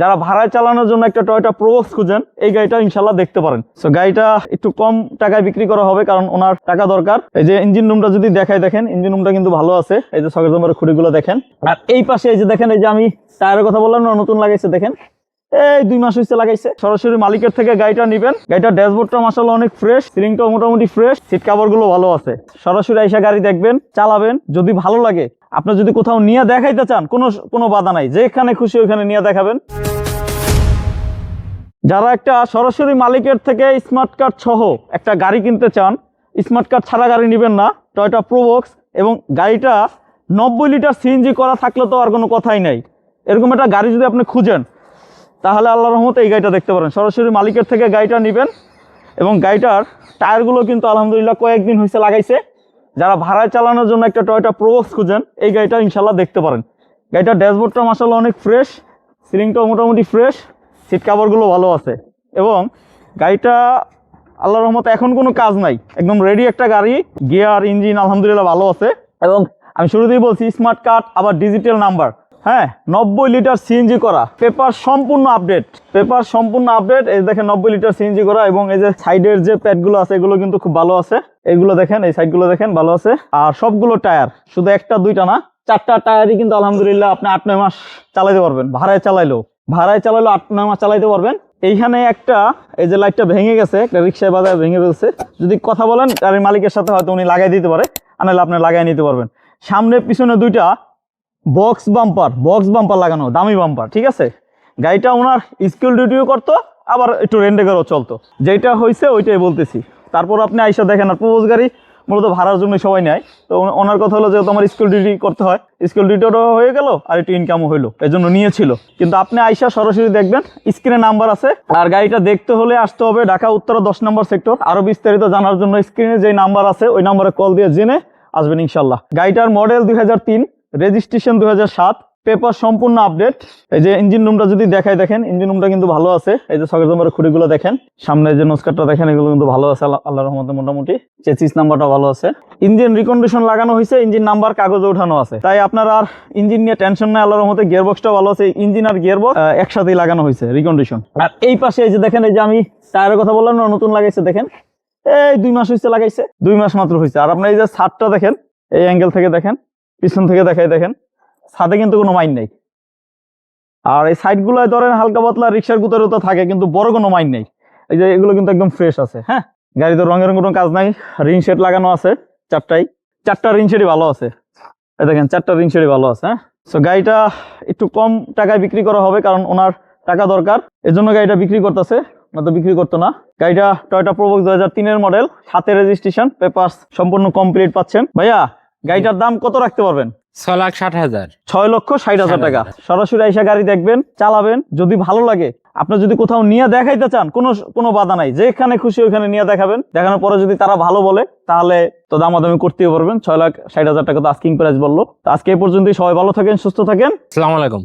যারা ভাড়ায় চালানোর জন্য একটা টয়টা প্রোবক্স খুঁজেন, এই গাড়িটা ইনশাল্লাহ দেখতে পারেন। সো গাড়িটা একটু কম টাকায় বিক্রি করা হবে, কারণ ওনার টাকা দরকার। এই যে ইঞ্জিন রুমটা যদি দেখায় দেখেন ইঞ্জিন রুমটা কিন্তু ভালো আছে। এই যে সকের খুঁড়িগুলো দেখেন। আর এই পাশে এই যে দেখেন, এই যে আমি টায়ারের কথা বললাম না, নতুন লাগাইছে, দেখেন। এই দুই মাস হয়েছে লাগাইছে। সরাসরি মালিকের থেকে গাড়িটা নিবেন। গাড়িটার ড্যাশবোর্ডটা মাসাল অনেক ফ্রেশ সিলিংটাও মোটামুটি ফ্রেশ, সিট কাভারগুলো ভালো আছে। সরাসরি আইসা গাড়ি দেখবেন, চালাবেন। যদি ভালো লাগে আপনার যদি কোথাও নিয়ে দেখাইতে চান, কোনো কোনো বাধা নাই। যেখানে খুশি ওইখানে নিয়ে দেখাবেন। যারা একটা সরাসরি মালিকের থেকে স্মার্ট কার্ড সহ একটা গাড়ি কিনতে চান, স্মার্ট কার্ড ছাড়া গাড়ি নেবেন না। টয়টা প্রোবক্স এবং গাড়িটা নব্বই লিটার সিএনজি করা থাকলে তো আর কোনো কথাই নাই। এরকম একটা গাড়ি যদি আপনি খুঁজেন তাহলে আল্লাহ রহমতে এই গাড়িটা দেখতে পারেন। সরাসরি মালিকের থেকে গাড়িটা নেবেন এবং গাড়িটার টায়ারগুলো কিন্তু আলহামদুলিল্লাহ কয়েকদিন হয়েছে লাগাইছে। যারা ভাড়ায় চালানোর জন্য একটা টয়টা প্রোবক্স খুঁজেন, এই গাড়িটা ইনশাল্লাহ দেখতে পারেন। গাড়িটার ড্যাশবোর্ডটা মাসাল্লাহ অনেক ফ্রেশ, সিলিংটাও মোটামুটি ফ্রেশ, সিট কাভারগুলো ভালো আছে। এবং গাড়িটা আল্লাহ রহমতে এখন কোনো কাজ নাই, একদম রেডি একটা গাড়ি গিয়ার ইঞ্জিন আলহামদুলিল্লাহ ভালো আছে। এবং আমি শুরুতেই বলছি স্মার্ট কার্ড আবার ডিজিটাল নাম্বার হ্যাঁ নব্বই লিটার সিএনজি করা। পেপার সম্পূর্ণ আপডেট পেপার সম্পূর্ণ আপডেট এই দেখেন, নব্বই লিটার সিএনজি করা এবং এই যে সাইডের যে প্যাডগুলো আছে, এগুলো কিন্তু খুব ভালো আছে। এগুলো দেখেন, এই সাইডগুলো দেখেন, ভালো আছে। আর সবগুলো টায়ার, শুধু একটা, দুইটা না, চারটা টায়ারই কিন্তু আলহামদুলিল্লাহ আপনি আট, নয় মাস চালাইতে পারবেন। ভাড়ায় চালাইলেও। ভাড়ায় চালাইলেও আট, নয় মাস চালাইতে পারবেন। এইখানে একটা, এই যে লাইটটা ভেঙে গেছে, একটা রিক্সায় বাজারে ভেঙে ফেলছে। যদি কথা বলেন, গাড়ির মালিকের সাথে হয়তো উনি লাগাই দিতে পারে। আনালে আপনি লাগাই নিতে পারবেন। সামনে, পিছনে দুইটা বক্স বাম্পার বক্স বাম্পার লাগানো, দামি বাম্পার, ঠিক আছে? গাড়িটা ওনার স্কুল ডিউটিও করতো, আবার একটু রেন্টে করেও চলতো। যেটা হয়েছে ওইটাই বলতেছি। তারপর আপনি আইসা দেখেন, আর প্রবোজ গাড়ি মূলত ভাড়ার জন্য সবাই নেয়। তো ওনার কথা হলো যেহেতু আমার স্কুল ডিউটি করতে হয়, স্কুল ডিউটিও হয়ে গেল, আর একটু ইনকামও হইল এই জন্য নিয়েছিল। কিন্তু আপনি আইসা সরাসরি দেখবেন, স্ক্রিনে নাম্বার আছে, আর গাড়িটা দেখতে হলে আসতে হবে ঢাকা উত্তরা দশ নম্বর সেক্টর। আরও বিস্তারিত জানার জন্য স্ক্রিনে যে নাম্বার আছে, ওই নাম্বারে কল দিয়ে জেনে আসবেন ইনশাল্লাহ। গাড়িটার মডেল দুই হাজার তিন রেজিস্ট্রেশন দুই হাজার সাত, পেপার সম্পূর্ণ আপডেট। এই যে ইঞ্জিন রুমটা যদি দেখাই, দেখেন, ইঞ্জিন রুমটা কিন্তু ভালো আছে। এই যে সকেট নম্বরের খুঁড়িগুলো দেখেন, সামনে যে নস্কারটা দেখেন, এগুলো কিন্তু ভালো আছে, আল্লাহ আল্লাহ রহমতে মোটামুটি। চেসিস নাম্বারটা ভালো আছে। ইঞ্জিন রিকন্ডিশন লাগানো হয়েছে, ইঞ্জিন নাম্বার কাগজে ওঠানো আছে। তাই আপনার আর ইঞ্জিন নিয়ে টেনশন নাই, আল্লাহর রহমতে গিয়ার বক্সটা ভালো আছে। ইঞ্জিন আর গিয়ার বক্স একসাথেই লাগানো হয়েছে রিকন্ডিশন আর এই পাশে এই যে দেখেন, এই যে আমি টায়ারের কথা বললাম না, নতুন লাগাইছে, দেখেন। এই দুই মাস হয়েছে লাগাইছে, দুই মাস মাত্র হয়েছে আর আপনার এই যে ছাদটা দেখেন, এই অ্যাঙ্গেল থেকে দেখেন পিছন থেকে দেখাই দেখেন। ছাদে কিন্তু কোনো মাইন নেই। আর এই সাইডগুলোয় ধরেন হালকা পাতলা রিক্সার গুতারে তো থাকে, কিন্তু বড় কোনো মাইন নেই। এই যে এগুলো কিন্তু একদম ফ্রেশ আছে হ্যাঁ? গাড়িতে রঙের কোনো কাজ নাই রিং লাগানো আছে চারটাই চারটা রিং শেডই ভালো আছে। দেখেন, চারটা রিং শেডই ভালো আছে হ্যাঁ? সো গাড়িটা একটু কম টাকায় বিক্রি করা হবে, কারণ ওনার টাকা দরকার। এর জন্য গাড়িটা বিক্রি করতেছে তো বিক্রি করতো না। গাড়িটা টয়টা প্রোবক্স দু হাজার তিনের মডেল সাথে রেজিস্ট্রেশন পেপার সম্পূর্ণ কমপ্লিট পাচ্ছেন। ভাইয়া গাড়িটার দাম কত রাখতে পারবেন? ছয় লাখ ষাট হাজার। ছয় লক্ষ ষাট হাজার টাকা। সরাসরি আইসা গাড়ি দেখবেন চালাবেন। যদি ভালো লাগে আপনার যদি কোথাও নিয়ে দেখাইতে চান কোনো কোনো বাধা নাই। যেখানে খুশি ওইখানে নিয়ে দেখাবেন। দেখানোর পরে যদি তারা ভালো বলে তাহলে তো দামাদামি করতেই পারবেন। ছয় লাখ ষাট হাজার টাকা তো আস্কিং প্রাইস বলল। তো আজকে এই পর্যন্তই। সবাই ভালো থাকেন সুস্থ থাকেন। আলাইকুম।